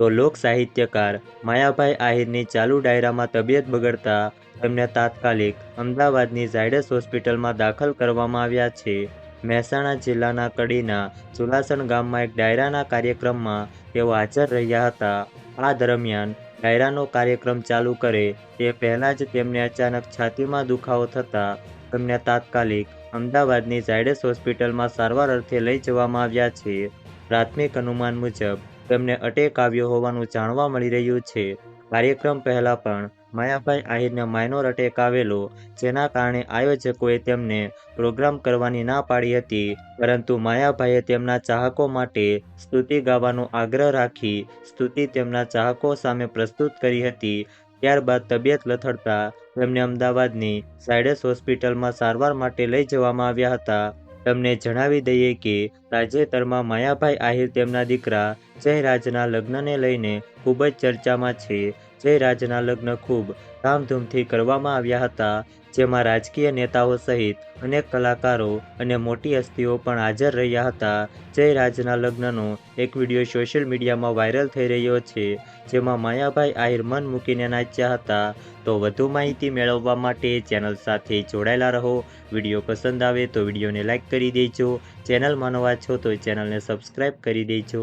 તો લોક સાહિત્યકાર માયાભાઈ આહિરની ચાલુ ડાયરામાં તબિયત બગડતા તેમને તાત્કાલિક અમદાવાદની ઝાયડસ હોસ્પિટલમાં દાખલ કરવામાં આવ્યા છે. મહેસાણા જિલ્લાના કડીના ચુલાસણ ગામમાં એક ડાયરાના કાર્યક્રમમાં તેઓ હાજર રહ્યા હતા. આ દરમિયાન ડાયરાનો કાર્યક્રમ ચાલુ કરે તે પહેલાં જ તેમને અચાનક છાતીમાં દુખાવો થતાં તેમને તાત્કાલિક અમદાવાદની ઝાયડસ હોસ્પિટલમાં સારવાર અર્થે લઈ જવામાં આવ્યા છે. પ્રાથમિક અનુમાન મુજબ તેમને અટેક આવ્યો હોવાનું જાણવા મળી રહ્યું છે. કાર્યક્રમ પહેલા પણ માયાભાઈ આહિરને માઇનોર અટેક આવેલો, જેના કારણે આયોજકોએ તેમને પ્રોગ્રામ કરવાની ના પાડી હતી, પરંતુ માયાભાઈએ તેમના ચાહકો માટે સ્તુતિ ગાવાનો આગ્રહ રાખી સ્તુતિ તેમના ચાહકો સામે પ્રસ્તુત કરી હતી. ત્યારબાદ તબિયત લથડતા તેમને અમદાવાદની સાયડસ હોસ્પિટલમાં સારવાર માટે લઈ જવામાં આવ્યા હતા. તમને જણાવી દઈએ કે તાજેતરમાં માયાભાઈ આહિર તેમના દીકરા જયરાજના લગ્નને લઈને ખૂબ જ ચર્ચામાં છે. જયરાજના લગ્ન ખૂબ ધામધૂમથી કરવામાં આવ્યા હતા, જેમાં રાજકીય નેતાઓ સહિત અનેક કલાકારો અને મોટી હસ્તીઓ પણ હાજર રહ્યા હતા. જયરાજના લગ્નનો એક વીડિયો સોશિયલ મીડિયામાં વાયરલ થઈ રહ્યો છે, જેમાં માયાભાઈ આહિર મન મૂકીને નાચ્યા હતા. તો વધુ માહિતી મેળવવા માટે ચેનલ સાથે જોડાયેલા રહો. વીડિયો પસંદ આવે તો વિડીયોને લાઇક કરી દેજો. ચેનલમાં નવા છો તો ચેનલને સબસ્ક્રાઈબ કરી દેજો.